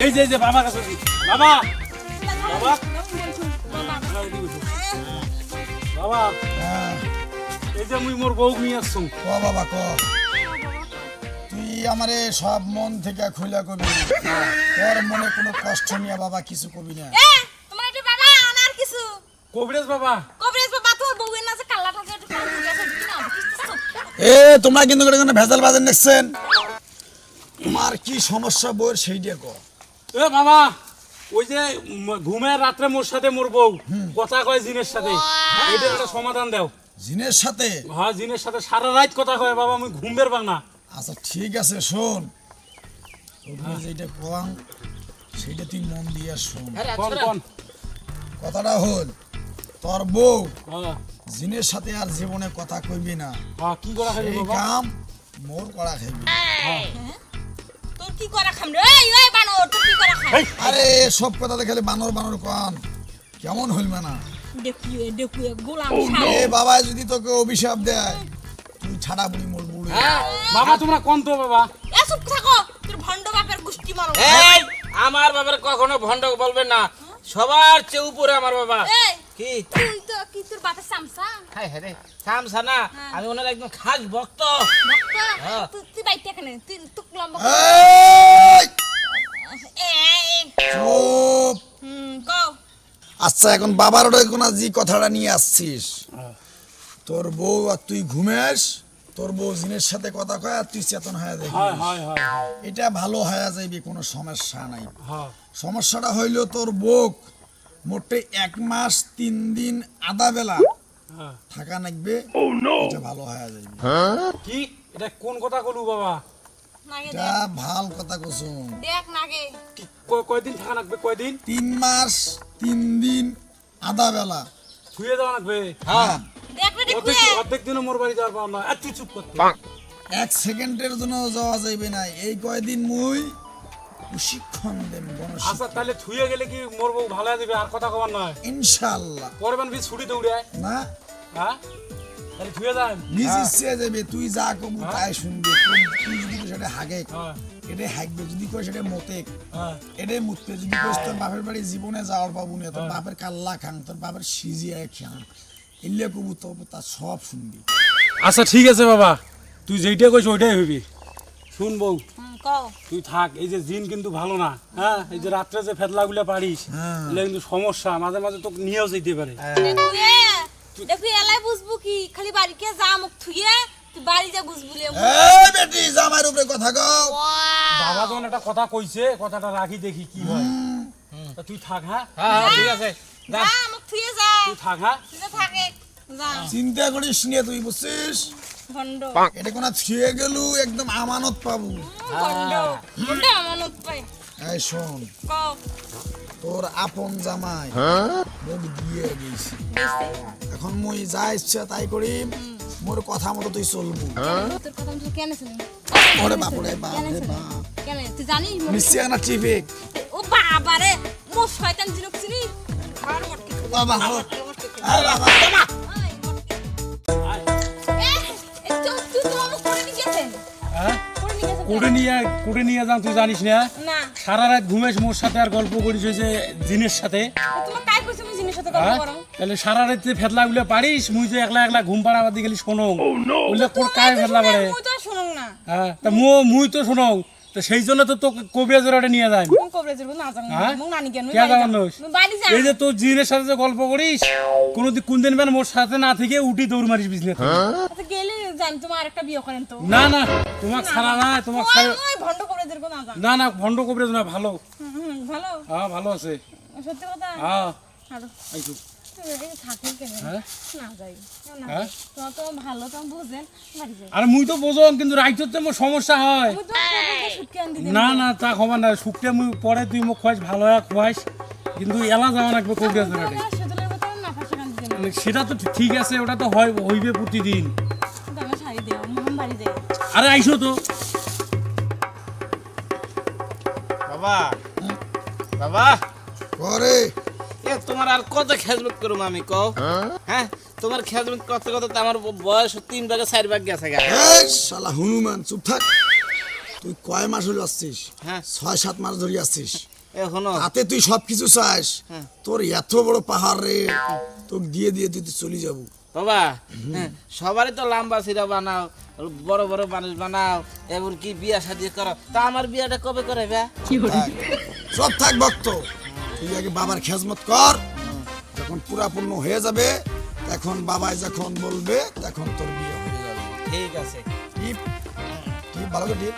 এই যে এই যে বাবার কাছে বাবা। বাবা। বাবা। এই যে মুই মোর বউ নিয়ে আসছুম ক বাবা ক। তুই আমারে সব মন থেকে খুলে কবি। তোর মনে কোনো কষ্ট নিয়ে বাবা কিছু কবি না। এ তোমার এটা বাবা আনার কিছু। কবিরাজ বাবা। কবরেজ বাবা তোর বউয়ের নাচে কাল্লা থাকে একটু এ তোমরা কিন্তু কোনো কোনো ভেজাল বাজার দেখছেন তোমার কি সমস্যা বউর সেইটা ক। এ বাবা ওই যে ঘুমের রাত্রে মোর সাথে মোর বউ। কথা কয় জিনের সাথে। এটা একটা সমাধান দাও। জিনের সাথে? হ্যাঁ জিনের সাথে। সারা রাত কথা কয় বাবা আমি ঘুম বের না। আচ্ছা ঠিক আছে শোন। যেটা কম সেইটা তুই মন দিয়ে শোন। কোন কোন? কথাটা হল তোর বউ হ্যাঁ। জিনের সাথে আর জীবনে কথা কইবি না। হ্যাঁ কি করা খাবি কাম মোর করা খাইবি। তোর কি করা খাম রে? এই এই বানো তোর কি করা খাম? আরে সব কথা দেখালে বানর বানর কান। কেমন হইল না দেখু দেখু গোলাম এ বাবা যদি তোকে অভিশাপ দেয় তুই ছাড়া বুড়ি মোর বুড়ি বাবা তোমরা কোন তো বাবা? এ চুপ থাকো তোর ভন্ড বাপের গুষ্টি মারো। এই আমার বাবার কখনো ভণ্ড বলবেন না। সবার চেয়ে উপরে আমার বাবা। এই কি? সামসা? হাই হ্যাঁ রে সামসা না আমি ওনার একদম খাস ভক্ত। ভক্ত? হ্যাঁ। তুই বাইতে এখানে তুই তুক লম্বা চুপ। কও। আচ্ছা এখন বাবার ওটা কোন যে কথাটা নিয়ে আসছিস? তোর বউ আর তুই ঘুমেস তোর বউ জিনের সাথে কথা কয় আর তুই চেতন হয়ে দেখি হয় হয় হয় হয়, এটা ভালো হয়ে যাইবি কোনো সমস্যা নাই। হ্যাঁ। সমস্যাটা হইল তোর বউক মোটে এক মাস তিন দিন আধা বেলা। হ্যাঁ। থাকা নাকবে এটা ভালো হয়ে যাইবে কি? এটা কোন কথা কলু বাবা? এটা ভালো কথা কসুম দেখ নাগে। কয়দিন থাকা লাগবে কয়দিন? তিন মাস তিন দিন আধা বেলা। শুয়ে যাওয়া লাগবে হ্যাঁ। দেখু অর্ধেক দিনও মোর বাড়ি যাওয়ার পাওয়া না আর তুই চুপ করতে এক সেকেন্ডের জন্য যাওয়া যাইবে না। এই কয়দিন মুই প্রশিক্ষণ দেব গণশিক্ষণ আচ্ছা তাহলে থুয়ে গেলে কি মোর বউ ভালো হয়ে যাবে? আর কথা কবার নয়। ইনশাল্লাহ পরে মান বি ছুটি দৌড়ে না। হ্যাঁ? তাহলে থুয়ে যান নিজ ইচ্ছে যাবে তুই যা কবু তাই শুনবি। তুই- যদি কই সেটা হাগে হ্যাঁ। এটা হাগবে। যদি কই সেটা মতে হ্যাঁ। এটাই মুতবে যদি কইস তোর বাপের বাড়ি জীবনে যাওয়ার পাবো না তোর বাপের কাল্লা খাং তোর বাপের সিজিয়ে খাং এলে কবু তো তার সব শুনবি। আচ্ছা ঠিক আছে বাবা। তুই যেইটা কইস ওইটাই হইবি। শুন বউ। হুম। কও। তুই থাক এই যে জিন কিন্তু ভালো না হ্যাঁ? এই যে রাত্রে যে ফেতলাগুলো পারিস হ্যাঁ। কিন্তু সমস্যা মাঝে মাঝে তোকে নিয়েও যেতে পারে। দেখু এলাই বুঝবু কি? খালি বাড়িকে যা মুখ থুইয়ে তুই বাড়ি যা বুঝবুলে এই বেটি জামাইর উপরে কথা কও। বাবা যখন একটা কথা কইছে কথাটা রাখি দেখি কি হয়। তুই থাক হ্যাঁ? হ্যাঁ হ্যাঁ, ঠিক আছে। যা মুখ থুইয়ে যা। তুই থাক হ্যাঁ? তুই যা যা। চিন্তা করিস নিয়ে তুই বুঝছিস? ভন্ড এটা কোনো ছুঁয়ে গেলু একদম আমানত পাবু। ভন্ড ভন্ড আমানত পাই এই শোন তোর আপন জামাই মুখ দিয়ে গেছি এখন মুই যা ইচ্ছা তাই করিম মোর কথা মতো তুই চলবু। তোর কথা আমি কেন শুনি ওরে বাপরে বাপ কেন রে শুনি বাপ। কেন? তুই জানিস মোর- না টিফিক ও বাবা মো শয়তান জিনক চিনি আর মটকে। বাবা বাবা। কোটে নিয়ে কোটে নিয়ে যান তুই জানিস না? না। সারা রাত ঘুমেস মোর সাথে আর গল্প করিস ওই যে জিনের সাথে। হ্যাঁ? তাহলে সারা রাত ফেতলাগুলো পারিস মুই যে একলা একলা ঘুম পাড়া বাদি গেলি শোনো বললে কোর কায় ফেতলা পারে হ্যাঁ তা মু মুই তো শোনো তো সেই জন্য তো তোকে কবিরাজ নিয়ে যাই। কোন কবরেজের না জানো হ্যাঁ? যা এই যে তোর জিনের সাথে যে গল্প করিস কোনো দিন কোন দিন বেন মোর সাথে না থেকে উঠি দৌড় মারিস বিজনেস গেলে জান তোমার একটা বিয়ে করেন তো। না না তোমাক ছাড়া না তোমাক ছাড়া ওই ভন্ড কবরেজের না না ভালো। হুম, হুম, ভালো। হ্যাঁ ভালো আছে। সত্যি কথা? হ্যাঁ। আর মুই তো বোঝন কিন্তু মোর সমস্যা হয়। না না তা খবর না মুই পরে তুই মোক খোয়াইস ভালো খোয়াইস কিন্তু এলা যাওয়া লাগবে মানে সেটা তো ঠিক আছে ওটা তো হয় হইবে প্রতিদিন আরে আইসো তো। বাবা। বাবা। করে এ তোমার আর কত খেজমত করুম আমি কও? হ্যাঁ? তোমার খেজমত করতে করতে তো আমার বয়স তিন ভাগে চার ভাগ গেছে গা। শালা হনুমান চুপ থাক। তুই কয় মাস হলো আসছিস? হ্যাঁ। ছয় সাত মাস ধরে আসছিস। এখনও তাতে তুই সবকিছু চাস। হ্যাঁ। তোর এত বড় পাহাড় রে। তোকে দিয়ে দিয়ে তুই চলে যাব। বাবা হ্যাঁ, সবারই তো লম্বা সিরা বানাও বড় বড় মানুষ বানাও এমন কি বিয়া শাদি করো? তা আমার বিয়াটা কবে করে ব্যা সব থাক ভক্ত। তুই আগে বাবার খেজমত কর যখন পুরাপূর্ণ হয়ে যাবে তখন বাবাই যখন বলবে তখন তোর বিয়ে হয়ে যাবে। ঠিক আছে। টিপ। টিপ ভালো টিপ।